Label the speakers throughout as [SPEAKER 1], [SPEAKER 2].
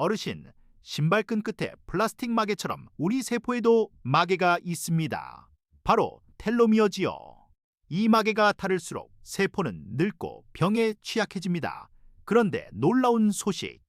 [SPEAKER 1] 어르신, 신발끈 끝에 플라스틱 마개처럼 우리 세포에도 마개가 있습니다. 바로 텔로미어지요. 이 마개가 다를수록 세포는 늙고 병에 취약해집니다. 그런데 놀라운 소식.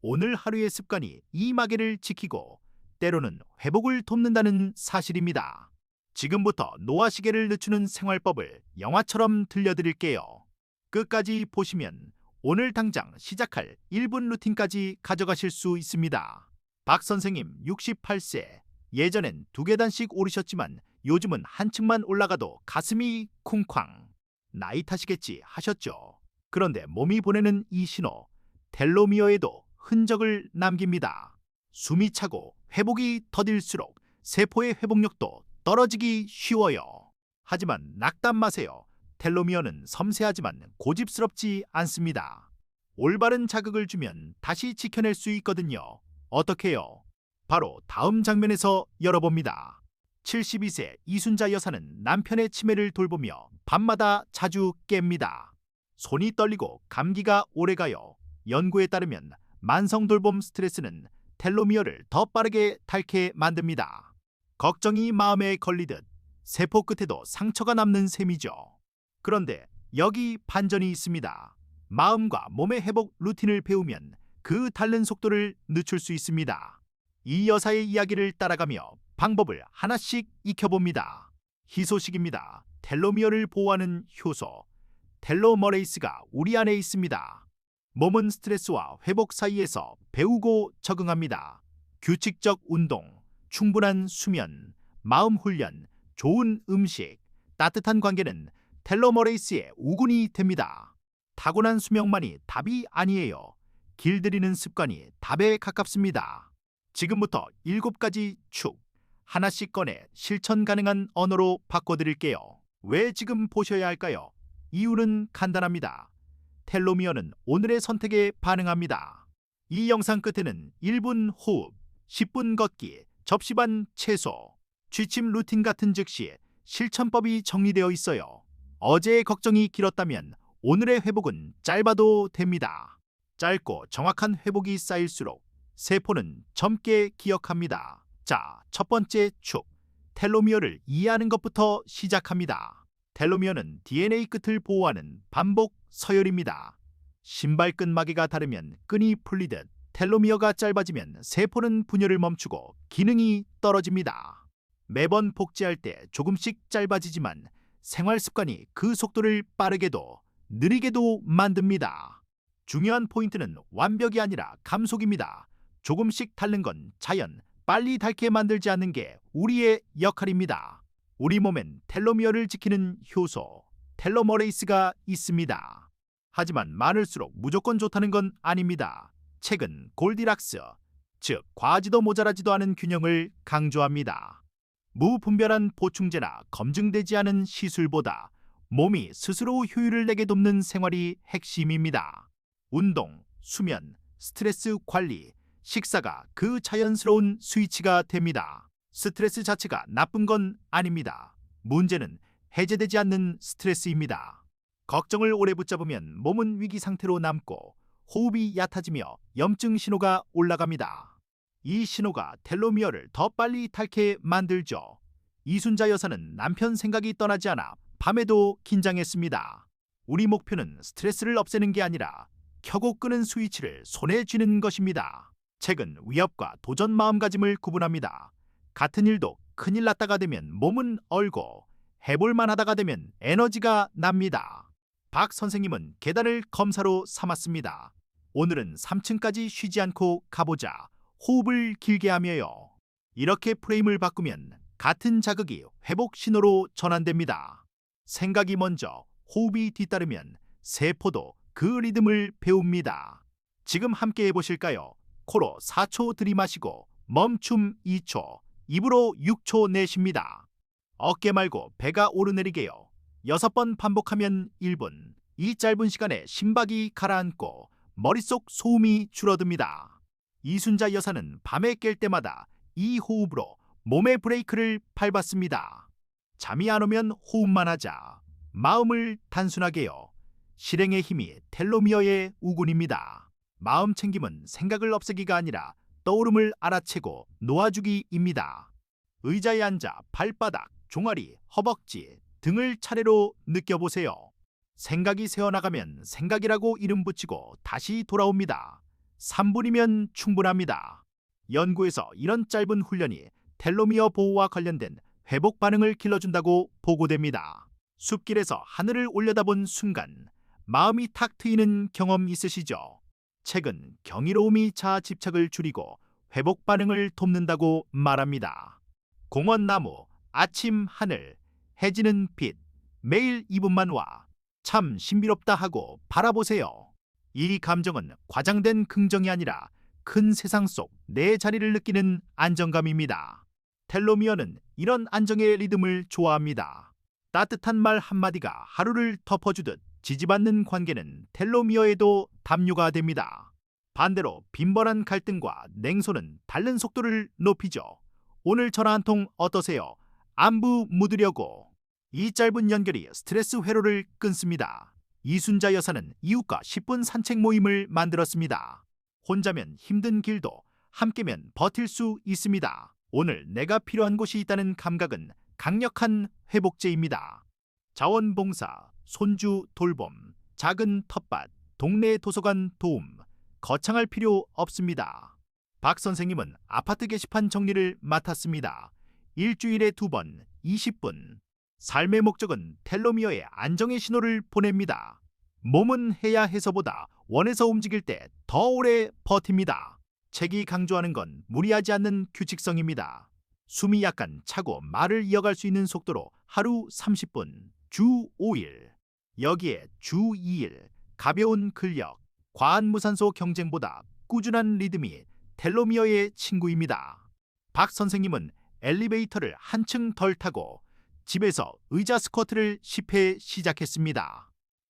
[SPEAKER 1] 오늘 하루의 습관이 이 마개를 지키고 때로는 회복을 돕는다는 사실입니다. 지금부터 노화 시계를 늦추는 생활법을 영화처럼 들려드릴게요. 끝까지 보시면 오늘 당장 시작할 1분 루틴까지 가져가실 수 있습니다. 박 선생님 68세. 예전엔 두 계단씩 오르셨지만 요즘은 한 층만 올라가도 가슴이 쿵쾅. 나이 탓이겠지 하셨죠. 그런데 몸이 보내는 이 신호, 텔로미어에도 흔적을 남깁니다. 숨이 차고 회복이 더딜수록 세포의 회복력도 떨어지기 쉬워요. 하지만 낙담 마세요. 텔로미어는 섬세하지만 고집스럽지 않습니다. 올바른 자극을 주면 다시 지켜낼 수 있거든요. 어떻게요? 바로 다음 장면에서 열어봅니다. 72세 이순자 여사는 남편의 치매를 돌보며 밤마다 자주 깹니다. 손이 떨리고 감기가 오래가요. 연구에 따르면 만성 돌봄 스트레스는 텔로미어를 더 빠르게 닳게 만듭니다. 걱정이 마음에 걸리듯 세포 끝에도 상처가 남는 셈이죠. 그런데 여기 반전이 있습니다. 마음과 몸의 회복 루틴을 배우면 그 다른 속도를 늦출 수 있습니다. 이 여사의 이야기를 따라가며 방법을 하나씩 익혀봅니다. 희소식입니다. 텔로미어를 보호하는 효소. 텔로머레이스가 우리 안에 있습니다. 몸은 스트레스와 회복 사이에서 배우고 적응합니다. 규칙적 운동, 충분한 수면, 마음 훈련, 좋은 음식, 따뜻한 관계는 텔로머레이스의 우군이 됩니다. 타고난 수명만이 답이 아니에요. 길들이는 습관이 답에 가깝습니다. 지금부터 일곱 가지 축 하나씩 꺼내 실천 가능한 언어로 바꿔드릴게요. 왜 지금 보셔야 할까요? 이유는 간단합니다. 텔로미어는 오늘의 선택에 반응합니다. 이 영상 끝에는 1분 호흡, 10분 걷기, 접시반 채소, 취침 루틴 같은 즉시 실천법이 정리되어 있어요. 어제의 걱정이 길었다면 오늘의 회복은 짧아도 됩니다. 짧고 정확한 회복이 쌓일수록 세포는 젊게 기억합니다. 자, 첫 번째 축. 텔로미어를 이해하는 것부터 시작합니다. 텔로미어는 DNA 끝을 보호하는 반복 서열입니다. 신발 끈 마개가 다르면 끈이 풀리듯 텔로미어가 짧아지면 세포는 분열을 멈추고 기능이 떨어집니다. 매번 복제할 때 조금씩 짧아지지만 생활 습관이 그 속도를 빠르게도 느리게도 만듭니다. 중요한 포인트는 완벽이 아니라 감속입니다. 조금씩 닳는 건 자연, 빨리 닳게 만들지 않는 게 우리의 역할입니다. 우리 몸엔 텔로미어를 지키는 효소, 텔로머레이스가 있습니다. 하지만 많을수록 무조건 좋다는 건 아닙니다. 책은 골디락스, 즉 과하지도 모자라지도 않은 균형을 강조합니다. 무분별한 보충제나 검증되지 않은 시술보다 몸이 스스로 효율을 내게 돕는 생활이 핵심입니다. 운동, 수면, 스트레스 관리, 식사가 그 자연스러운 스위치가 됩니다. 스트레스 자체가 나쁜 건 아닙니다. 문제는 해제되지 않는 스트레스입니다. 걱정을 오래 붙잡으면 몸은 위기 상태로 남고 호흡이 얕아지며 염증 신호가 올라갑니다. 이 신호가 텔로미어를 더 빨리 닳게 만들죠. 이순자 여사는 남편 생각이 떠나지 않아 밤에도 긴장했습니다. 우리 목표는 스트레스를 없애는 게 아니라 켜고 끄는 스위치를 손에 쥐는 것입니다. 책은 위협과 도전 마음가짐을 구분합니다. 같은 일도 큰일 났다가 되면 몸은 얼고 해볼만 하다가 되면 에너지가 납니다. 박 선생님은 계단을 검사로 삼았습니다. 오늘은 3층까지 쉬지 않고 가보자. 호흡을 길게 하며요. 이렇게 프레임을 바꾸면 같은 자극이 회복 신호로 전환됩니다. 생각이 먼저 호흡이 뒤따르면 세포도 그 리듬을 배웁니다. 지금 함께 해보실까요? 코로 4초 들이마시고 멈춤 2초, 입으로 6초 내쉽니다. 어깨 말고 배가 오르내리게요. 6번 반복하면 1분. 이 짧은 시간에 심박이 가라앉고 머릿속 소음이 줄어듭니다. 이순자 여사는 밤에 깰 때마다 이 호흡으로 몸의 브레이크를 밟았습니다. 잠이 안 오면 호흡만 하자. 마음을 단순하게요. 실행의 힘이 텔로미어의 우군입니다. 마음 챙김은 생각을 없애기가 아니라 떠오름을 알아채고 놓아주기입니다. 의자에 앉아 발바닥, 종아리, 허벅지 등을 차례로 느껴보세요. 생각이 새어나가면 생각이라고 이름 붙이고 다시 돌아옵니다. 3분이면 충분합니다. 연구에서 이런 짧은 훈련이 텔로미어 보호와 관련된 회복 반응을 길러준다고 보고됩니다. 숲길에서 하늘을 올려다본 순간 마음이 탁 트이는 경험 있으시죠? 책은 경이로움이 자아 집착을 줄이고 회복 반응을 돕는다고 말합니다. 공원 나무, 아침 하늘, 해지는 빛, 매일 2분만 와. 참 신비롭다 하고 바라보세요. 이 감정은 과장된 긍정이 아니라 큰 세상 속 내 자리를 느끼는 안정감입니다. 텔로미어는 이런 안정의 리듬을 좋아합니다. 따뜻한 말 한마디가 하루를 덮어주듯 지지받는 관계는 텔로미어에도 담요가 됩니다. 반대로 빈번한 갈등과 냉소는 다른 속도를 높이죠. 오늘 전화 한 통 어떠세요? 안부 묻으려고. 이 짧은 연결이 스트레스 회로를 끊습니다. 이순자 여사는 이웃과 10분 산책 모임을 만들었습니다. 혼자면 힘든 길도 함께면 버틸 수 있습니다. 오늘 내가 필요한 곳이 있다는 감각은 강력한 회복제입니다. 자원봉사, 손주 돌봄, 작은 텃밭, 동네 도서관 도움, 거창할 필요 없습니다. 박 선생님은 아파트 게시판 정리를 맡았습니다. 일주일에 두 번, 20분. 삶의 목적은 텔로미어의 안정의 신호를 보냅니다. 몸은 해야 해서보다 원해서 움직일 때 더 오래 버팁니다. 책이 강조하는 건 무리하지 않는 규칙성입니다. 숨이 약간 차고 말을 이어갈 수 있는 속도로 하루 30분, 주 5일. 여기에 주 2일, 가벼운 근력, 과한 무산소 경쟁보다 꾸준한 리듬이 텔로미어의 친구입니다. 박 선생님은 엘리베이터를 한층 덜 타고 집에서 의자 스쿼트를 10회 시작했습니다.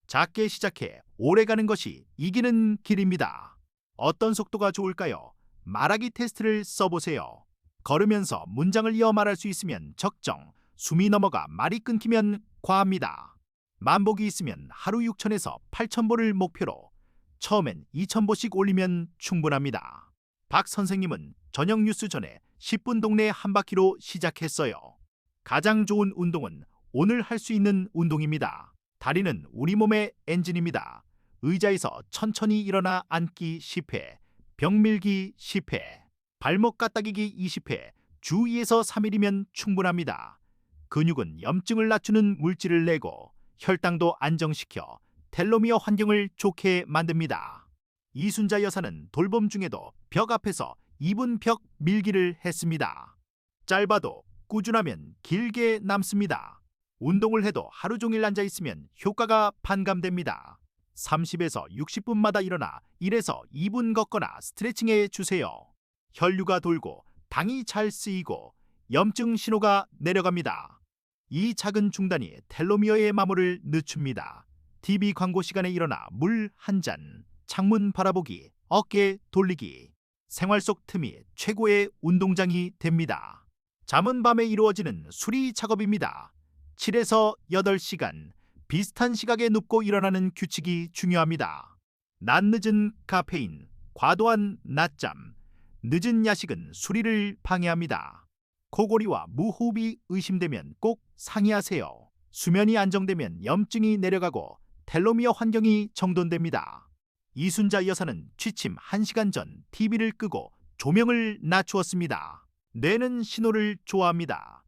[SPEAKER 1] 작게 시작해 오래 가는 것이 이기는 길입니다. 어떤 속도가 좋을까요? 말하기 테스트를 써보세요. 걸으면서 문장을 이어 말할 수 있으면 적정, 숨이 넘어가 말이 끊기면 과합니다. 만복이 있으면 하루 6천에서 8천 보를 목표로 처음엔 2천 보씩 올리면 충분합니다. 박 선생님은 저녁 뉴스 전에 10분 동네 한 바퀴로 시작했어요. 가장 좋은 운동은 오늘 할 수 있는 운동입니다. 다리는 우리 몸의 엔진입니다. 의자에서 천천히 일어나 앉기 10회, 벽밀기 10회, 발목 까딱이기 20회, 주 2에서 3일이면 충분합니다. 근육은 염증을 낮추는 물질을 내고 혈당도 안정시켜 텔로미어 환경을 좋게 만듭니다. 이순자 여사는 돌봄 중에도 벽 앞에서 2분 벽 밀기를 했습니다. 짧아도 꾸준하면 길게 남습니다. 운동을 해도 하루 종일 앉아 있으면 효과가 반감됩니다. 30에서 60분마다 일어나 1에서 2분 걷거나 스트레칭해 주세요. 혈류가 돌고 당이 잘 쓰이고 염증 신호가 내려갑니다. 이 작은 중단이 텔로미어의 마모를 늦춥니다. TV 광고 시간에 일어나 물 한 잔, 창문 바라보기, 어깨 돌리기, 생활 속 틈이 최고의 운동장이 됩니다. 잠은 밤에 이루어지는 수리 작업입니다. 7에서 8시간 비슷한 시각에 눕고 일어나는 규칙이 중요합니다. 낮늦은 카페인, 과도한 낮잠, 늦은 야식은 수리를 방해합니다. 코골이와 무호흡이 의심되면 꼭 상의하세요. 수면이 안정되면 염증이 내려가고 텔로미어 환경이 정돈됩니다. 이순자 여사는 취침 1시간 전 TV를 끄고 조명을 낮추었습니다. 뇌는 신호를 좋아합니다.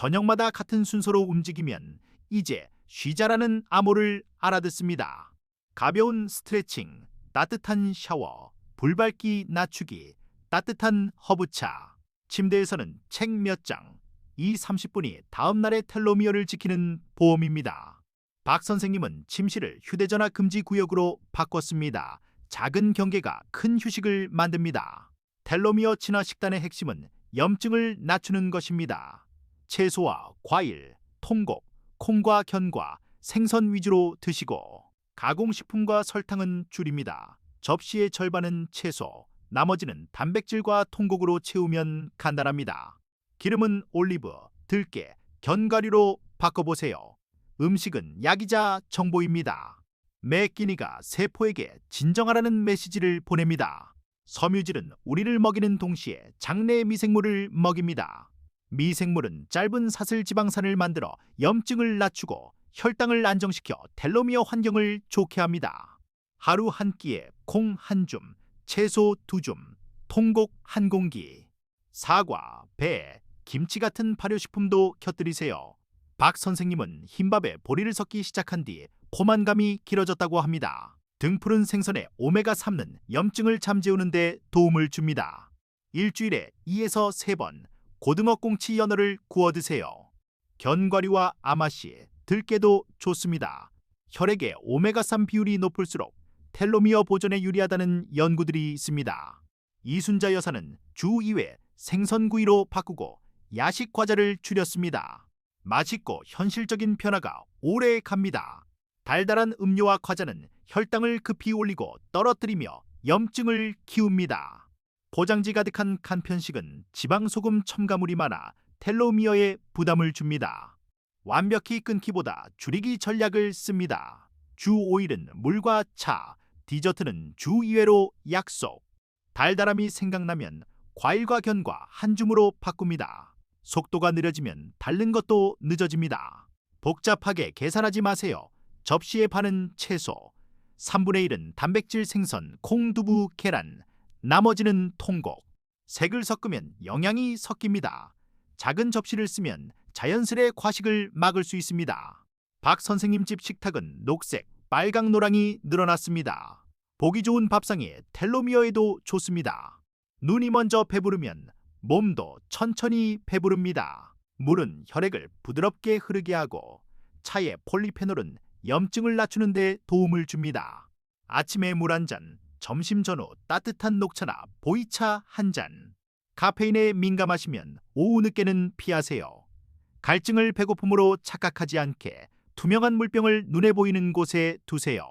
[SPEAKER 1] 저녁마다 같은 순서로 움직이면 이제 쉬자라는 암호를 알아듣습니다. 가벼운 스트레칭, 따뜻한 샤워, 불밝기 낮추기, 따뜻한 허브차, 침대에서는 책 몇 장, 이 30분이 다음 날의 텔로미어를 지키는 보험입니다. 박 선생님은 침실을 휴대전화 금지 구역으로 바꿨습니다. 작은 경계가 큰 휴식을 만듭니다. 텔로미어 친화 식단의 핵심은 염증을 낮추는 것입니다. 채소와 과일, 통곡, 콩과 견과, 생선 위주로 드시고 가공식품과 설탕은 줄입니다. 접시의 절반은 채소, 나머지는 단백질과 통곡으로 채우면 간단합니다. 기름은 올리브, 들깨, 견과류로 바꿔보세요. 음식은 약이자 정보입니다. 매 끼니가 세포에게 진정하라는 메시지를 보냅니다. 섬유질은 우리를 먹이는 동시에 장내 미생물을 먹입니다. 미생물은 짧은 사슬 지방산을 만들어 염증을 낮추고 혈당을 안정시켜 텔로미어 환경을 좋게 합니다. 하루 한 끼에 콩 한 줌, 채소 두 줌, 통곡 한 공기, 사과, 배, 김치 같은 발효식품도 곁들이세요. 박 선생님은 흰밥에 보리를 섞기 시작한 뒤 포만감이 길어졌다고 합니다. 등푸른 생선의 오메가3는 염증을 잠재우는 데 도움을 줍니다. 일주일에 2에서 3번 고등어 꽁치 연어를 구워 드세요. 견과류와 아마씨, 들깨도 좋습니다. 혈액의 오메가3 비율이 높을수록 텔로미어 보존에 유리하다는 연구들이 있습니다. 이순자 여사는 주 2회 생선구이로 바꾸고 야식 과자를 줄였습니다. 맛있고 현실적인 변화가 오래 갑니다. 달달한 음료와 과자는 혈당을 급히 올리고 떨어뜨리며 염증을 키웁니다. 포장지 가득한 간편식은 지방 소금 첨가물이 많아 텔로미어에 부담을 줍니다. 완벽히 끊기보다 줄이기 전략을 씁니다. 주 5일은 물과 차, 디저트는 주 2회로 약속. 달달함이 생각나면 과일과 견과 한 줌으로 바꿉니다. 속도가 느려지면 닳는 것도 늦어집니다. 복잡하게 계산하지 마세요. 접시에 파는 채소, 3분의 1은 단백질 생선, 콩, 두부, 계란, 나머지는 통곡. 색을 섞으면 영양이 섞입니다. 작은 접시를 쓰면 자연스레 과식을 막을 수 있습니다. 박 선생님 집 식탁은 녹색, 빨강 노랑이 늘어났습니다. 보기 좋은 밥상에 텔로미어에도 좋습니다. 눈이 먼저 배부르면 몸도 천천히 배부릅니다. 물은 혈액을 부드럽게 흐르게 하고 차의 폴리페놀은 염증을 낮추는 데 도움을 줍니다. 아침에 물 한 잔, 점심 전후 따뜻한 녹차나 보이차 한 잔. 카페인에 민감하시면 오후 늦게는 피하세요. 갈증을 배고픔으로 착각하지 않게 투명한 물병을 눈에 보이는 곳에 두세요.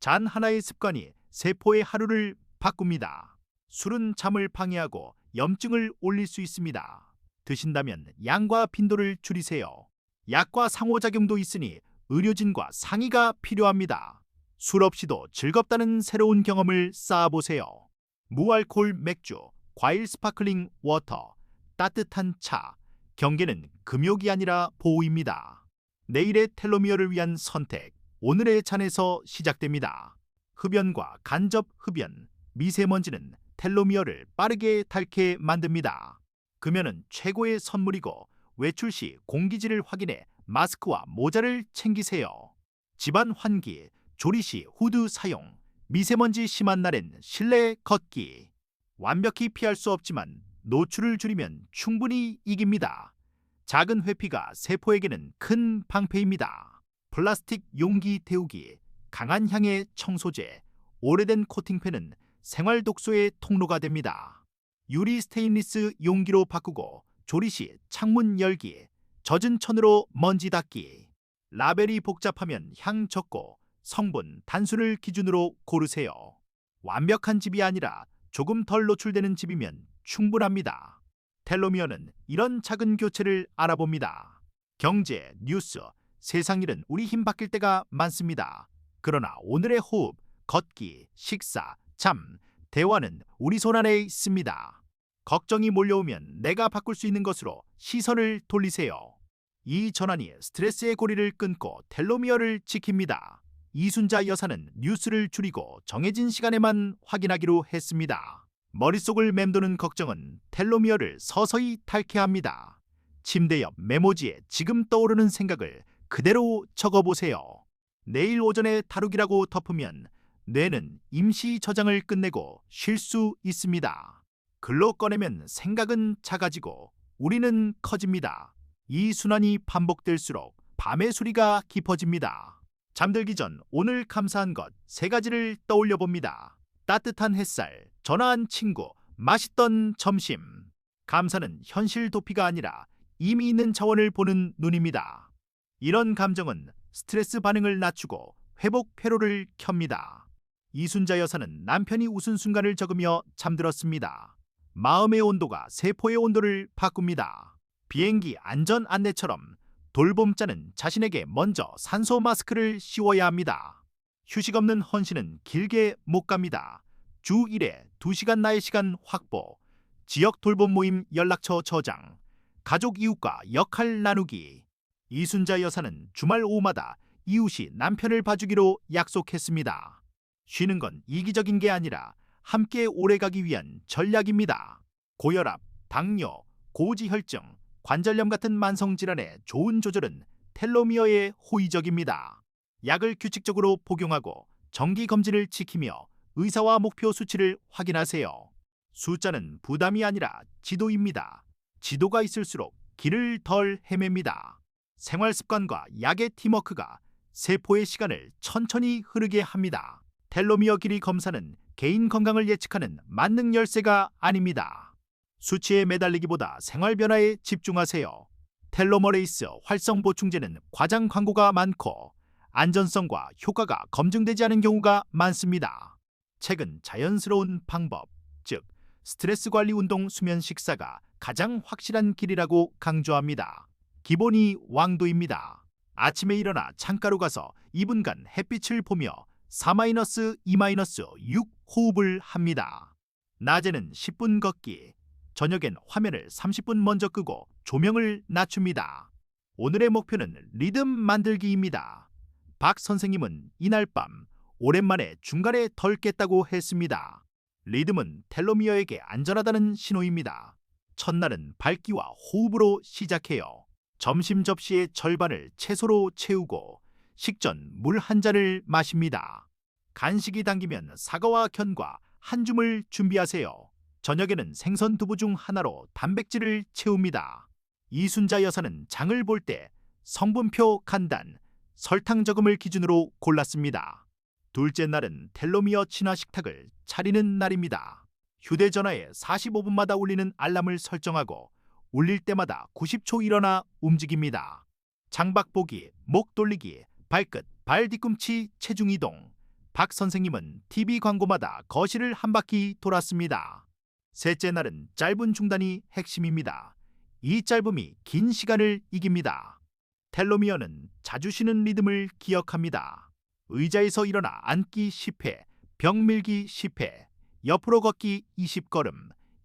[SPEAKER 1] 잔 하나의 습관이 세포의 하루를 바꿉니다. 술은 잠을 방해하고 염증을 올릴 수 있습니다. 드신다면 양과 빈도를 줄이세요. 약과 상호작용도 있으니 의료진과 상의가 필요합니다. 술 없이도 즐겁다는 새로운 경험을 쌓아보세요. 무알콜 맥주, 과일 스파클링 워터, 따뜻한 차. 경계는 금욕이 아니라 보호입니다. 내일의 텔로미어를 위한 선택. 오늘의 잔에서 시작됩니다. 흡연과 간접 흡연, 미세먼지는 텔로미어를 빠르게 닳게 만듭니다. 금연은 최고의 선물이고 외출 시 공기질을 확인해 마스크와 모자를 챙기세요. 집안 환기, 조리 시 후드 사용, 미세먼지 심한 날엔 실내 걷기. 완벽히 피할 수 없지만 노출을 줄이면 충분히 이깁니다. 작은 회피가 세포에게는 큰 방패입니다. 플라스틱 용기 태우기, 강한 향의 청소제, 오래된 코팅펜은 생활 독소의 통로가 됩니다. 유리 스테인리스 용기로 바꾸고 조리 시 창문 열기, 젖은 천으로 먼지 닦기. 라벨이 복잡하면 향 적고 성분, 단순을 기준으로 고르세요. 완벽한 집이 아니라 조금 덜 노출되는 집이면 충분합니다. 텔로미어는 이런 작은 교체를 알아봅니다. 경제, 뉴스, 세상 일은 우리 힘 바뀔 때가 많습니다. 그러나 오늘의 호흡, 걷기, 식사, 잠, 대화는 우리 손 안에 있습니다. 걱정이 몰려오면 내가 바꿀 수 있는 것으로 시선을 돌리세요. 이 전환이 스트레스의 고리를 끊고 텔로미어를 지킵니다. 이순자 여사는 뉴스를 줄이고 정해진 시간에만 확인하기로 했습니다. 머릿속을 맴도는 걱정은 텔로미어를 서서히 닳게 합니다. 침대 옆 메모지에 지금 떠오르는 생각을 그대로 적어보세요. 내일 오전에 다루기라고 덮으면 뇌는 임시 저장을 끝내고 쉴 수 있습니다. 글로 꺼내면 생각은 작아지고 우리는 커집니다. 이 순환이 반복될수록 밤의 수리가 깊어집니다. 잠들기 전 오늘 감사한 것 세 가지를 떠올려 봅니다. 따뜻한 햇살, 전화한 친구, 맛있던 점심. 감사는 현실 도피가 아니라 이미 있는 차원을 보는 눈입니다. 이런 감정은 스트레스 반응을 낮추고 회복 회로를 켭니다. 이순자 여사는 남편이 웃은 순간을 적으며 잠들었습니다. 마음의 온도가 세포의 온도를 바꿉니다. 비행기 안전 안내처럼 돌봄자는 자신에게 먼저 산소 마스크를 씌워야 합니다. 휴식 없는 헌신은 길게 못 갑니다. 주 1회 2시간 나의 시간 확보, 지역 돌봄 모임 연락처 저장, 가족 이웃과 역할 나누기. 이순자 여사는 주말 오후마다 이웃이 남편을 봐주기로 약속했습니다. 쉬는 건 이기적인 게 아니라 함께 오래가기 위한 전략입니다. 고혈압, 당뇨, 고지혈증, 관절염 같은 만성 질환의 좋은 조절은 텔로미어에 호의적입니다. 약을 규칙적으로 복용하고 정기 검진을 지키며 의사와 목표 수치를 확인하세요. 숫자는 부담이 아니라 지도입니다. 지도가 있을수록 길을 덜 헤맵니다. 생활 습관과 약의 팀워크가 세포의 시간을 천천히 흐르게 합니다. 텔로미어 길이 검사는 개인 건강을 예측하는 만능 열쇠가 아닙니다. 수치에 매달리기보다 생활 변화에 집중하세요. 텔로머레이스 활성 보충제는 과장 광고가 많고 안전성과 효과가 검증되지 않은 경우가 많습니다. 최근 자연스러운 방법, 즉 스트레스 관리 운동 수면 식사가 가장 확실한 길이라고 강조합니다. 기본이 왕도입니다. 아침에 일어나 창가로 가서 2분간 햇빛을 보며 4-2-6 호흡을 합니다. 낮에는 10분 걷기, 저녁엔 화면을 30분 먼저 끄고 조명을 낮춥니다. 오늘의 목표는 리듬 만들기입니다. 박 선생님은 이날 밤 오랜만에 중간에 덜 깼다고 했습니다. 리듬은 텔로미어에게 안전하다는 신호입니다. 첫날은 밝기와 호흡으로 시작해요. 점심 접시의 절반을 채소로 채우고 식전 물 한 잔을 마십니다. 간식이 당기면 사과와 견과 한 줌을 준비하세요. 저녁에는 생선 두부 중 하나로 단백질을 채웁니다. 이순자 여사는 장을 볼 때 성분표 간단, 설탕 적음을 기준으로 골랐습니다. 둘째 날은 텔로미어 친화 식탁을 차리는 날입니다. 휴대전화에 45분마다 울리는 알람을 설정하고 울릴 때마다 90초 일어나 움직입니다. 장박 보기, 목 돌리기, 발끝, 발 뒤꿈치 체중 이동. 박 선생님은 TV 광고마다 거실을 한 바퀴 돌았습니다. 셋째 날은 짧은 중단이 핵심입니다. 이 짧음이 긴 시간을 이깁니다. 텔로미어는 자주 쉬는 리듬을 기억합니다. 의자에서 일어나 앉기 10회, 벽 밀기 10회, 옆으로 걷기 20걸음,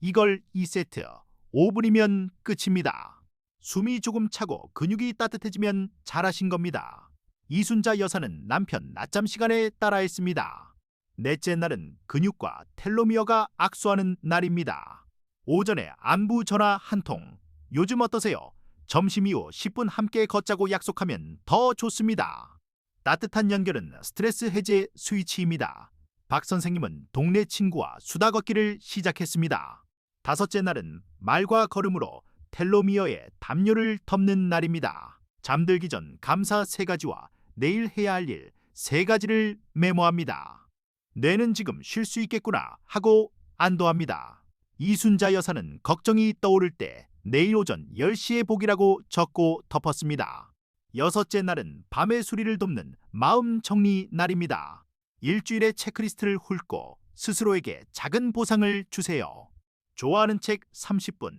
[SPEAKER 1] 이걸 2세트, 5분이면 끝입니다. 숨이 조금 차고 근육이 따뜻해지면 잘하신 겁니다. 이순자 여사는 남편 낮잠 시간에 따라했습니다. 넷째 날은 근육과 텔로미어가 악수하는 날입니다. 오전에 안부 전화 한 통. 요즘 어떠세요? 점심 이후 10분 함께 걷자고 약속하면 더 좋습니다. 따뜻한 연결은 스트레스 해제 스위치입니다. 박 선생님은 동네 친구와 수다 걷기를 시작했습니다. 다섯째 날은 말과 걸음으로 텔로미어의 담요를 덮는 날입니다. 잠들기 전 감사 세 가지와 내일 해야 할 일 세 가지를 메모합니다. 뇌는 지금 쉴 수 있겠구나 하고 안도합니다. 이순자 여사는 걱정이 떠오를 때 내일 오전 10시에 보기라고 적고 덮었습니다. 여섯째 날은 밤의 수리를 돕는 마음 정리 날입니다. 일주일의 체크리스트를 훑고 스스로에게 작은 보상을 주세요. 좋아하는 책 30분,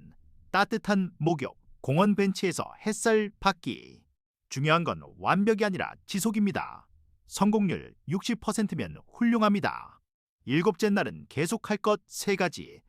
[SPEAKER 1] 따뜻한 목욕, 공원 벤치에서 햇살 받기. 중요한 건 완벽이 아니라 지속입니다. 성공률 60%면 훌륭합니다. 일곱째 날은 계속할 것세 가지,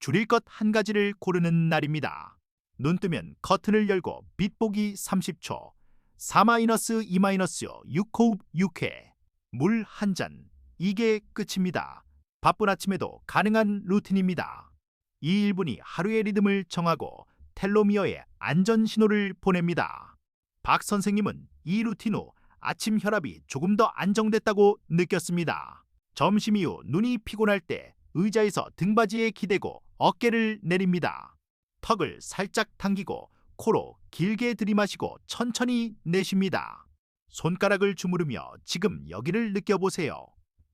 [SPEAKER 1] 줄일 것한 가지를 고르는 날입니다. 눈 뜨면 커튼을 열고 빛 보기 30초, 4-2-6호흡 6회, 물 한 잔. 이게 끝입니다. 바쁜 아침에도 가능한 루틴입니다. 이 1분이 하루의 리듬을 정하고 텔로미어에 안전 신호를 보냅니다. 박 선생님은 이 루틴 후 아침 혈압이 조금 더 안정됐다고 느꼈습니다. 점심 이후 눈이 피곤할 때 의자에서 등받이에 기대고 어깨를 내립니다. 턱을 살짝 당기고 코로 길게 들이마시고 천천히 내쉽니다. 손가락을 주무르며 지금 여기를 느껴보세요.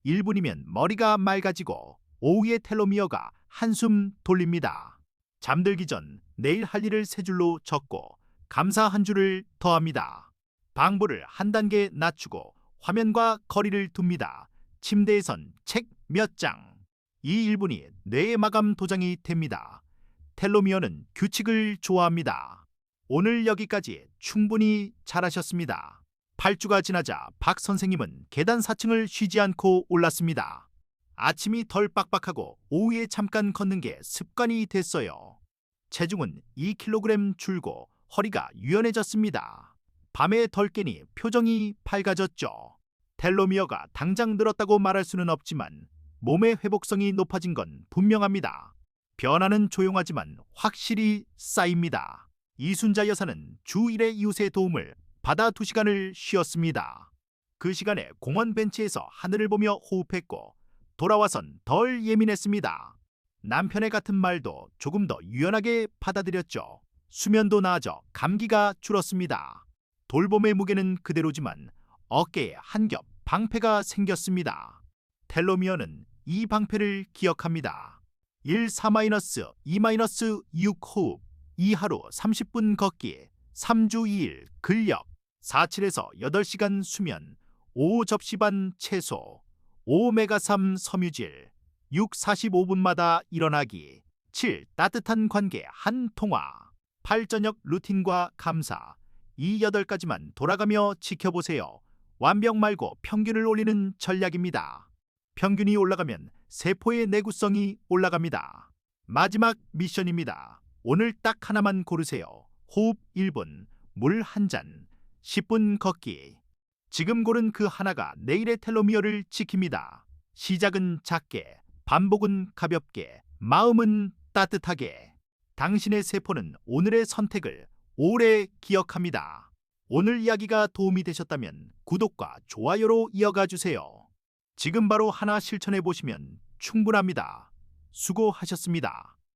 [SPEAKER 1] 1분이면 머리가 맑아지고 오후에 텔로미어가 한숨 돌립니다. 잠들기 전 내일 할 일을 세 줄로 적고 감사 한 줄을 더합니다. 방부를 한 단계 낮추고 화면과 거리를 둡니다. 침대에선 책 몇 장. 이 1분이 뇌의 마감 도장이 됩니다. 텔로미어는 규칙을 좋아합니다. 오늘 여기까지 충분히 잘하셨습니다. 8주가 지나자 박 선생님은 계단 4층을 쉬지 않고 올랐습니다. 아침이 덜 빡빡하고 오후에 잠깐 걷는 게 습관이 됐어요. 체중은 2kg 줄고 허리가 유연해졌습니다. 밤에 덜 깨니 표정이 밝아졌죠. 텔로미어가 당장 늘었다고 말할 수는 없지만 몸의 회복성이 높아진 건 분명합니다. 변화는 조용하지만 확실히 쌓입니다. 이순자 여사는 주 1회 이웃의 도움을 받아 두 시간을 쉬었습니다. 그 시간에 공원 벤치에서 하늘을 보며 호흡했고 돌아와선 덜 예민했습니다. 남편의 같은 말도 조금 더 유연하게 받아들였죠. 수면도 나아져 감기가 줄었습니다. 돌봄의 무게는 그대로지만 어깨에 한 겹 방패가 생겼습니다. 텔로미어는 이 방패를 기억합니다. 1, 4-2-6 호흡, 2 하루 30분 걷기, 3주 2일 근력, 4, 7에서 8시간 수면, 5 접시 반 채소, 오메가3 섬유질, 6, 45분마다 일어나기, 7. 따뜻한 관계 한 통화, 8. 저녁 루틴과 감사, 이 8가지만 돌아가며 지켜보세요. 완벽 말고 평균을 올리는 전략입니다. 평균이 올라가면 세포의 내구성이 올라갑니다. 마지막 미션입니다. 오늘 딱 하나만 고르세요. 호흡 1분, 물한 잔, 10분 걷기. 지금 고른 그 하나가 내일의 텔로미어를 지킵니다. 시작은 작게, 반복은 가볍게, 마음은 따뜻하게. 당신의 세포는 오늘의 선택을 오래 기억합니다. 오늘 이야기가 도움이 되셨다면 구독과 좋아요로 이어가 주세요. 지금 바로 하나 실천해 보시면 충분합니다. 수고하셨습니다.